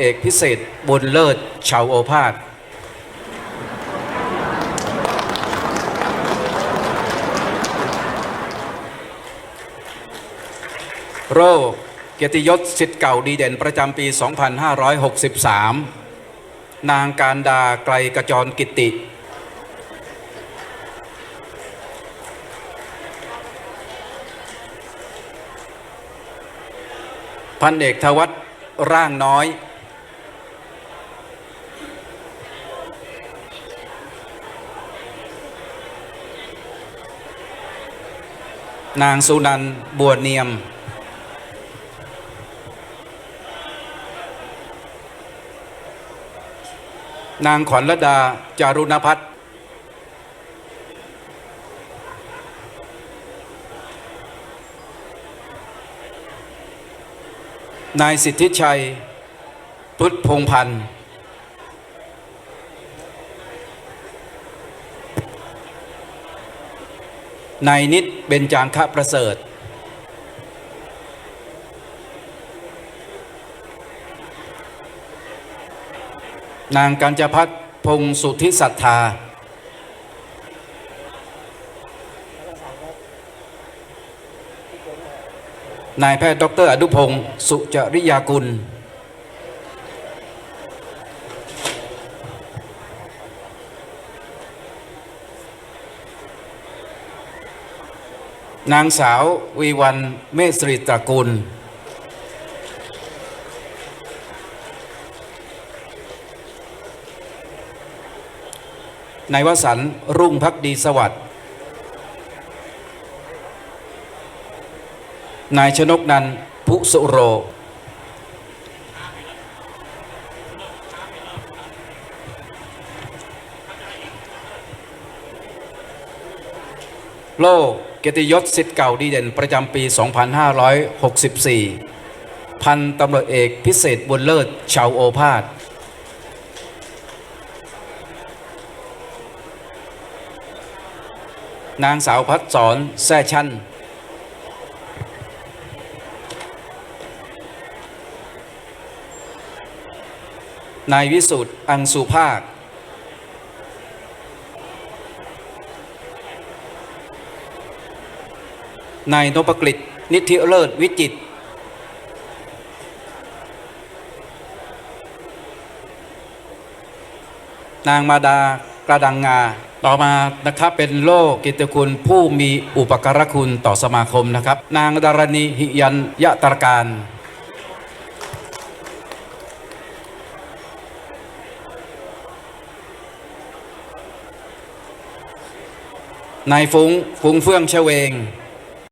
เอกพิเศษบุญเลิศชาวโอภาสโรเกียรติยศสิทธิ์เก่าดีเด่นประจำปี 2563 นางการดาไกลกระจรกิติ พันเอกทวัตร่างน้อย นางสุนันท์บัวเนียม นางขวัญรดา จารุณพัฒน์นายสิทธิชัย พุทธพงพันธ์ นายนิดเบญจางคะประเสริฐ นางกัญจพัฒน์พงศ์สุทธิศรัทธา นายแพทย์ดรอนุพงศ์สุจริยากุล นางสาววีวันเมษริตระกุลนายวสันรุ่งพักดีสวัสดิ์นายชนกนันพุสุโร โลก เกียรติยศสิทธิ์เก่าดีเด่นประจำปี 2564 พันตำรวจเอกพิเศษบุญเลิศชาวโอภาสนางสาวพัดสอนแซ่ชันนายวิสุทธ์อังสุภาค นายนพกฤษนิธิเลิศวิจิตนางมาดากระดังงา ต่อมานะครับเป็นโลกกิตติคุณผู้มีอุปการคุณต่อสมาคมนะครับ นางดารณีหิยันยะตรการนายฟุ้งฟุ้งเฟื่องเชเวง